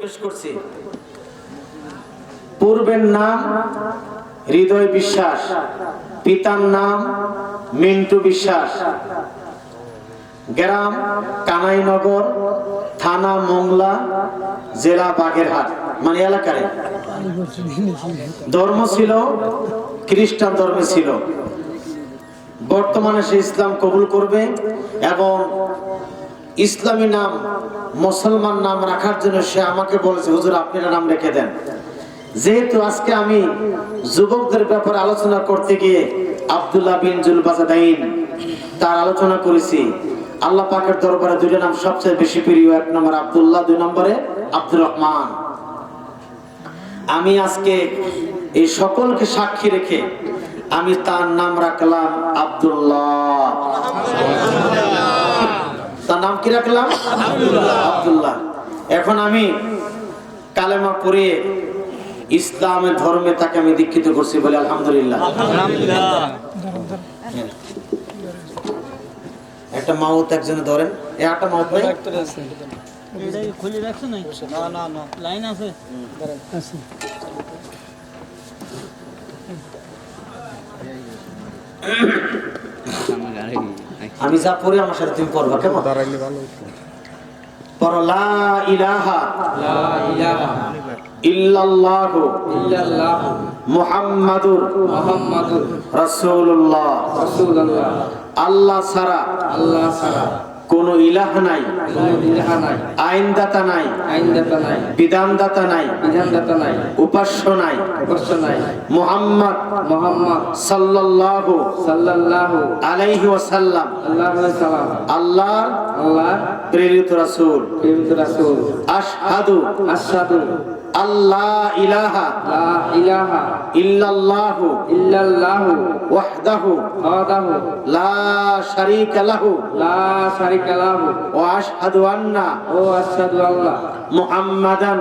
পেশ করছি। পূর্বের নাম হৃদয় বিশ্বাস, পিতার নাম মিন্টু বিশ্বাস। গ্রাম কানাইনগর, থানা মোংলা, জেলা বাগেরহাট মানে এলাকারে ধর্ম ছিল, খ্রিস্টান ধর্মে ছিল। বর্তমানে সে ইসলাম কবুল করবে এবং ইসলামী নাম, মুসলমান নাম রাখার জন্য সে আমাকে বলেছে, হুজুর আপনারা নাম রেখে দেন। যেহেতু আজকে আমি যুবকদের ব্যাপারে আলোচনা করতে গিয়ে আব্দুল্লাহ বিন জুলবাজাদাইন তার আলোচনা করেছি। আল্লাহ পাকের দরবারে দুইটা নাম সবচেয়ে বেশি প্রিয়, এক নম্বর আব্দুল্লাহ, দুই নম্বরে আব্দুর রহমান। আমি আজকে এই সকলকে সাক্ষী রেখে আমি তার নাম রাখলাম আব্দুল্লাহ। তার নাম কি রাখলাম? আবদুল্লাহ। এখন আমি কালেমা পড়ে ইসলামের ধর্মে তাকে আমি দীক্ষিত করছি বলে আলহামদুলিল্লাহ। একটা মাউত একজনে ধরেন। একটা মাউত নাই? খুলে রাখছো না না না। লাইন আছে? আমি যা পড়ি আমার সাথে তুমি পড়বা কেমন? পড়ো লা ইলাহা ইল্লাল্লাহু মুহাম্মাদুর রাসূলুল্লাহ। আল্লাহ ছাড়া কোন ইলাহ নাই। আইনদাতা নাই। বিধানদাতা নাই। উপাস্য নাই। মুহাম্মদ সাল্লাল্লাহু আলাইহি ওয়াসাল্লাম। আল্লাহর প্রেরিত রাসূল। আশহাদু। আল্লাহ ইলাহা ইল্লাল্লাহু ওয়াহদাহু লা শারীকা লাহু ওয়া আশহাদু আন্না মুহাম্মাদান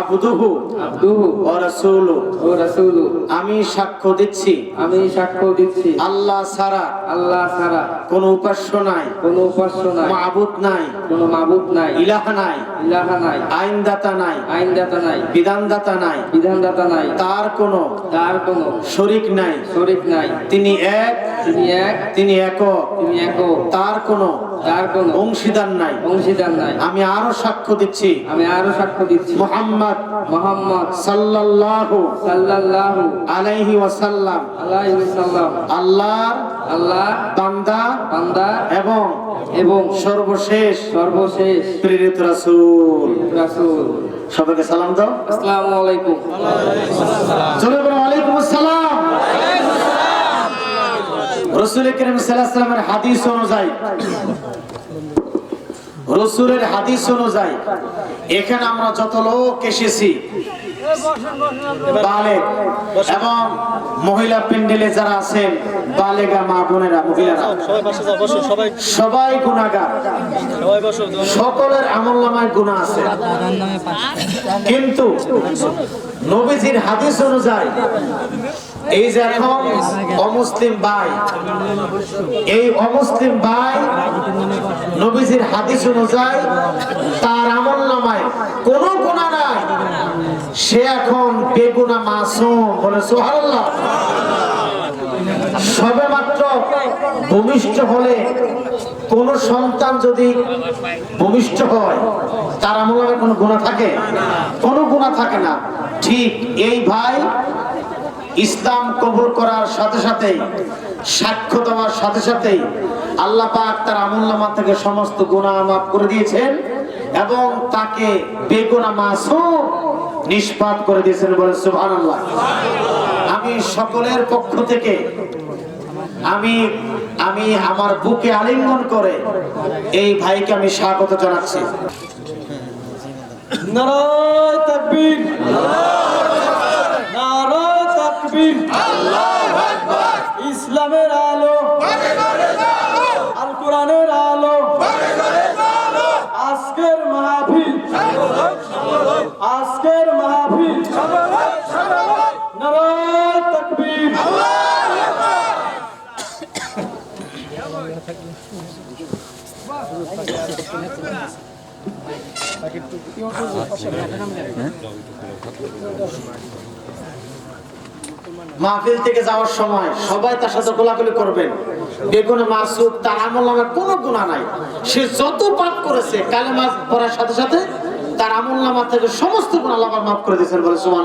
আবদুহু ওয়া রাসূলুহু আমি সাক্ষ্য দিচ্ছি। আমি সাক্ষ্য দিচ্ছি। আল্লাহ ছাড়া আল্লাহ ছাড়া কোন উপাস্য নাই। কোন উপাস্য নাই। মাবুদ নাই। কোন মাবুদ নাই। ইলাহা নাই। ইলাহা নাই। আইনদাতা নাই। আইনদাতা নাই। বিধানদাতা নাই। বিধানদাতা নাই। তার কোনো তার কোনো শরিক নাই। শরীক নাই। তিনি এক তিনি এক তিনি একক। তিনি এক তার কোনো তার কোনো অংশীদার নাই। অংশীদার নাই। আমি আরও সাক্ষ্য দিচ্ছি। আমি আরও সাক্ষ্য দিচ্ছি। মুহাম্মদ মোহাম্মদ সাল্লাল্লাহু সাল্লাল্লাহু আলাইহি ওয়াসাল্লাম। আলাইহি ওয়াসাল্লাম। আল্লাহর আল্লাহ বান্দা বান্দা এবং এবং সর্বশেষ সর্বশেষ প্রেরিত রাসূল। রাসূল। সবাইকে সালাম দাও। আসসালামু আলাইকুম। চলে বলো ওয়ালাইকুম আসসালাম। রসুল করিম সাল্লামের হাদিস অনুযায়ী রসুলের হাদিস অনুযায়ী এখানে আমরা যত লোক এসেছি বালেক এবং মহিলা প্যান্ডেলে যারা আছেন বালেগা মা বোনেরা মহিলারা। সবাই গুণাগার সকলের আমল নামায় গুণা আছে। কিন্তু নবীজির হাদিস অনুযায়ী এই যে এখন অমুসলিম ভাই এই অমুসলিম ভাই নবীজির হাদিস অনুযায়ী তার আমল নামায় কোন গুণা নাই সে এখন বেগুনা মাসুম বলে, সুবহানাল্লাহ। সবে মাত্র ভূমিষ্ঠ হলে কোন সন্তান যদি ভূমিষ্ঠ হয়, তার আমলে কোনো গুণা থাকে? কোনো গুণা থাকে না। ঠিক এই ভাই ইসলাম কবুল করার সাথে সাথেই, সাক্ষ্য দেওয়ার সাথে সাথেই আল্লাহ পাক তার আমুল্লামা থেকে সমস্ত গুণা মাফ করে দিয়েছেন এবং তাকে বেগুনা মাসুম নিষ্পাত করে দিয়েছেন বলে সুবহানাল্লাহ। আমি সকলের পক্ষ থেকে আমি আমি আমার বুকে আলিঙ্গন করে এই ভাইকে আমি স্বাগত জানাচ্ছি। নারায় তাকবীর। নারায় তাকবীর। ইসলামের মাহফিল থেকে যাওয়ার সময় সবাই তার সাথে কোলাকুলি করবেন। বেগুনে মাসুদ তার আমল নামে কোনো গুণা নাই। সে যত পাপ করেছে কালে মাছ পড়ার সাথে সাথে তার আমল নামা থেকে সমস্ত গুণ আল্লাহ মাফ করে দিয়েছেন বলে সুমান